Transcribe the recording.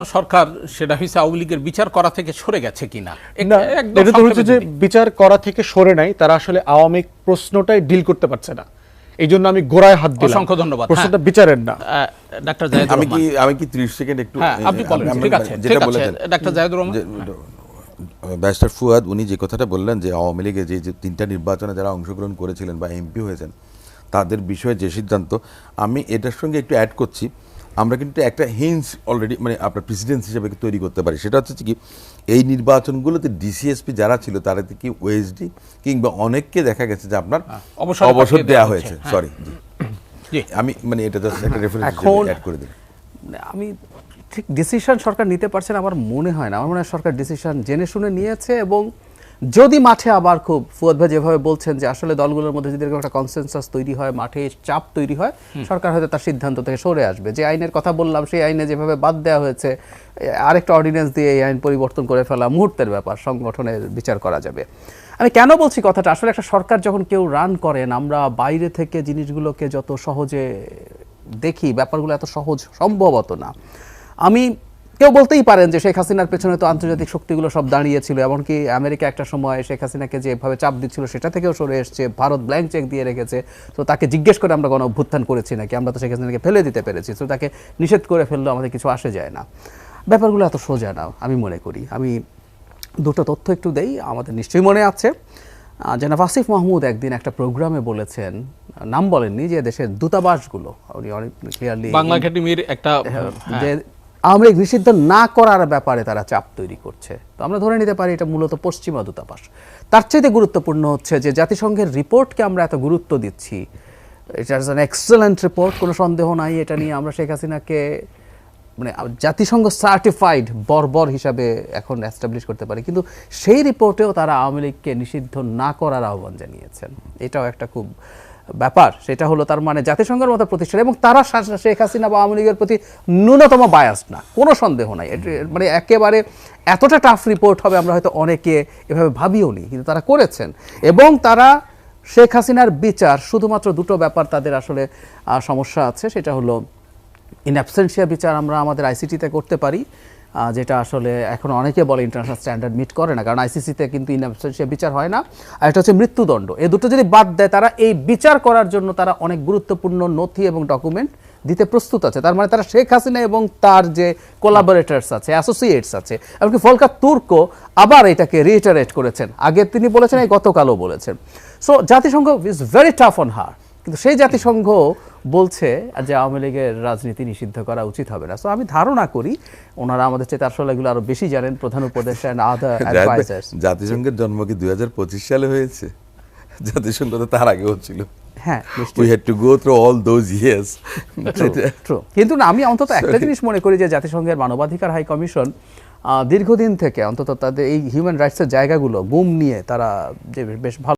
সরকার সেটা হয়েছে আওয়ামী লীগের বিচার করা থেকে সরে গেছে কিনা? এটা তো হচ্ছে যে বিচার করা থেকে সরে নাই তারা আসলে আওয়ামী প্রশ্নটাই ডিল করতে পারছে না। এই জন্য আমি গোড়ায় হাত দিলাম। অসংখ্য ধন্যবাদ। প্রশ্নটা হ্যাঁ। বিচারের না। ডাক্তার জাহেদুর আমি কি আমি কি 30 সেকেন্ড একটু হ্যাঁ আপনি বলেন ঠিক আছে যেটা ঠিক আছে বলেছেন। ডাক্তার জাহেদুর রহমান। ব্যারিস্টার ফুয়াদ উনি যে কথাটা বললেন যে আওয়ামী লীগের যে যে তিনটা নির্বাচনে যারা অংশগ্রহণ করেছিলেন বা এমপি হয়েছেন তাদের বিষয়ে যে সিদ্ধান্ত আমি এটার সঙ্গে একটু অ্যাড করছি। আমরা কিন্তু একটা হিন্স অলরেডি মানে আপনার প্রেসিডেন্ট হিসেবে তৈরি করতে পারি। সেটা হচ্ছে কি এই নির্বাচনগুলোতে ডিসিএসপি যারা ছিল তারা কি ওএসডি কিংবা অনেককে দেখা গেছে যে আপনার অবসর অবসর দেওয়া হয়েছে। সরি জি। আমি মানে এটা জাস্ট একটা রেফারেন্স অ্যাড করে দিই আমি ঠিক ডিসিশন সরকার নিতে পারছে না আমার মনে হয় না। আমার মনে হয় সরকার ডিসিশন জেনে শুনে নিয়েছে এবং যদি মাঠে আবার খুব ফুয়াদ ভাই যেভাবে বলছেন যে আসলে দলগুলোর মধ্যে যদি একটা কনসেনসাস তৈরি হয় মাঠে চাপ তৈরি হয় সরকার হয়তো তার সিদ্ধান্ত থেকে সরে আসবে। যে আইনের কথা বললাম সেই আইনে যেভাবে বাদ দেওয়া হয়েছে আরেকটা অর্ডিন্যান্স দিয়ে এই আইন পরিবর্তন করে ফেলা মুহূর্তের ব্যাপার সংগঠনের বিচার করা যাবে। আমি কেন বলছি কথাটা? আসলে একটা সরকার যখন কেউ রান করেন আমরা বাইরে থেকে জিনিসগুলোকে যত সহজে দেখি ব্যাপারগুলো এত সহজ সম্ভবত না। আমি কেউ বলতেই পারেন যে শেখ হাসিনার পেছনে তো আন্তর্জাতিক শক্তিগুলো সব দাঁড়িয়েছিল এমনকি আমেরিকা একটা সময় শেখ হাসিনাকে যেভাবে চাপ দিচ্ছিল সেটা থেকেও সরে এসছে ভারত ব্ল্যাঙ্ক চেক দিয়ে রেখেছে। তো তাকে জিজ্ঞেস করে আমরা কোনো অভ্যুত্থান করেছি নাকি? আমরা তো শেখ হাসিনাকে ফেলে দিতে পেরেছি তো তাকে নিষেধ করে ফেললেও আমাদের কিছু আসে যায় না। ব্যাপারগুলো এত সোজা না আমি মনে করি। আমি দুটো তথ্য একটু দেই আমাদের নিশ্চয়ই মনে আছে। জনাব আসিফ মাহমুদ একদিন একটা প্রোগ্রামে বলেছেন নাম বলেননি যে দেশের দূতাবাসগুলো উনি অনেক ক্লিয়ারলি বাংলা একাডেমির একটা হ্যাঁ, যে লীগ নিষিদ্ধ না করার ব্যাপারে তারা চাপ তৈরি করছে। তো আমরা ধরে নিতে পারি এটা মূলত পশ্চিমা দূতাবাস। তার চাইতে গুরুত্বপূর্ণ হচ্ছে যে জাতিসংঘের রিপোর্টকে আমরা এত গুরুত্ব দিচ্ছি। এটা ইজ অ্যান এক্সেলেন্ট রিপোর্ট কোনো সন্দেহ নাই, এটা নিয়ে আমরা শেখ হাসিনাকে মানে জাতিসংঘ সার্টিফাইড বর্বর হিসাবে এখন অ্যাস্টাবলিশ করতে পারি। কিন্তু সেই রিপোর্টেও তারা আওয়ামী লীগকে নিষিদ্ধ না করার আহ্বান জানিয়েছেন। এটাও একটা খুব ব্যাপার, সেটা হলো তার মানে জাতিসংঘের মতো প্রতিষ্ঠান এবং তারা শেখ হাসিনা বা আওয়ামী লীগের প্রতি ন্যূনতম বায়াস না, কোনো সন্দেহ নাই। মানে একেবারে এতটা টাফ রিপোর্ট হবে আমরা হয়তো অনেকে এভাবে ভাবিও নি, কিন্তু তারা করেছেন। এবং তারা শেখ হাসিনার বিচার, শুধুমাত্র দুটো ব্যাপার তাদের আসলে সমস্যা আছে, সেটা হলো ইন অ্যাবসেন্সিয়া বিচার আমরা আমাদের আইসিটিতে করতে পারি যেটা আসলে এখন অনেকে বলে ইন্টারন্যাশনাল স্ট্যান্ডার্ড মিট করে না, কারণ আইসিসিতে কিন্তু অ্যাবসেন্সিয়া বিচার হয় না। আর এটা হচ্ছে মৃত্যুদণ্ড। এই দুটো যদি বাদ দেয়, তারা এই বিচার করার জন্য তারা অনেক গুরুত্বপূর্ণ নথি এবং ডকুমেন্ট দিতে প্রস্তুত আছে। তার মানে তারা শেখ হাসিনা এবং তার যে কোলাবোরেটার্স আছে অ্যাসোসিয়েটস আছে, এমনকি ফলকা তুর্ক আবার এটাকে রিটারেট করেছেন। আগে তিনি বলেছেন, এই গতকালও বলেছেন। সো জাতিসংঘ is very tough on her কিন্তু সেই জাতিসংঘ বলছে যে আওয়ামী লীগের রাজনীতি নিষিদ্ধ করা উচিত হবে না। সো আমি ধারণা করি ওনারা আমাদের চেয়ে আসলে এগুলো আরও বেশি জানেন প্রধান উপদেষ্টা অ্যান্ড আদার অ্যাডভাইজার্স জাতিসংঘের জন্ম কি দুই সালে হয়েছে? জাতিসংঘ তো তার আগেও ছিল। হ্যাঁ we had to go through all those years True. কিন্তু না আমি অন্তত একটা জিনিস মনে করি যে জাতিসংঘের মানবাধিকার হাই কমিশন দীর্ঘদিন থেকে অন্তত তাদের এই হিউম্যান রাইটসের জায়গাগুলো গুম নিয়ে তারা যে বেশ ভালো